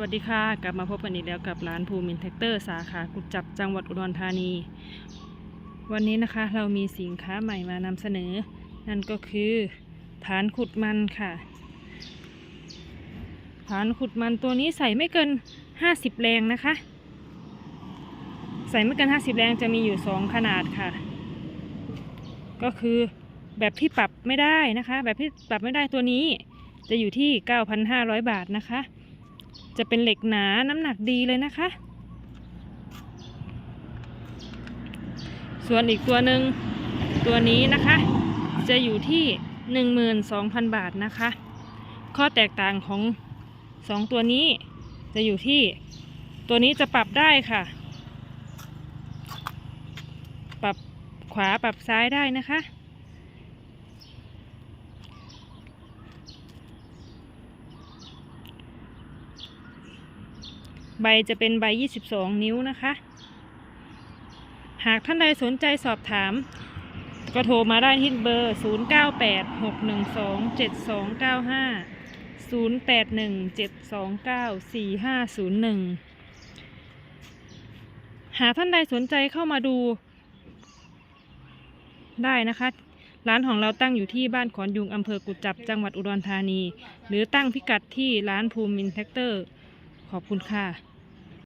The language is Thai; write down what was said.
วัสดีค่ะ กลับมาพบกันอีกแล้วกับร้านภูมินแท็กเตอร์สาขากุจจับจังหวัดอุดรธานี วันนี้นะคะเรามีสินค้าใหม่มานำเสนอ นั่นก็คือฐานขุดมันค่ะ ฐานขุดมันตัวนี้ใส่ไม่เกิน 50 แรงนะคะ ใส่ไม่เกิน 50 แรงจะมีอยู่ 2 ขนาดค่ะ ก็คือแบบที่ปรับไม่ได้นะคะ แบบที่ปรับไม่ได้ตัวนี้จะอยู่ที่ 9,500 บาทนะคะ จะเป็นเหล็กหนาน้ำหนักดีเลยนะคะ ส่วนอีกตัวหนึ่งตัวนี้นะคะ จะอยู่ที่ 12,000 บาทนะคะ ข้อแตกต่างของสองตัวนี้จะอยู่ที่ตัวนี้จะปรับได้ค่ะ ปรับขวาปรับซ้ายได้นะคะ ใบจะเป็นใบ 22 นิ้วนะคะ หากท่านใดสนใจสอบถาม ก็โทรมาได้ที่เบอร์ 0986127295 0817294501 หากท่านใดสนใจเข้ามาดู ได้นะคะ ร้านของเราตั้งอยู่ที่บ้านขอนยุงอำเภอกุจจับจังหวัดอุดรธานี หรือตั้งพิกัดที่ร้านภูมินแท็กเตอร์ ขอบคุณค่ะ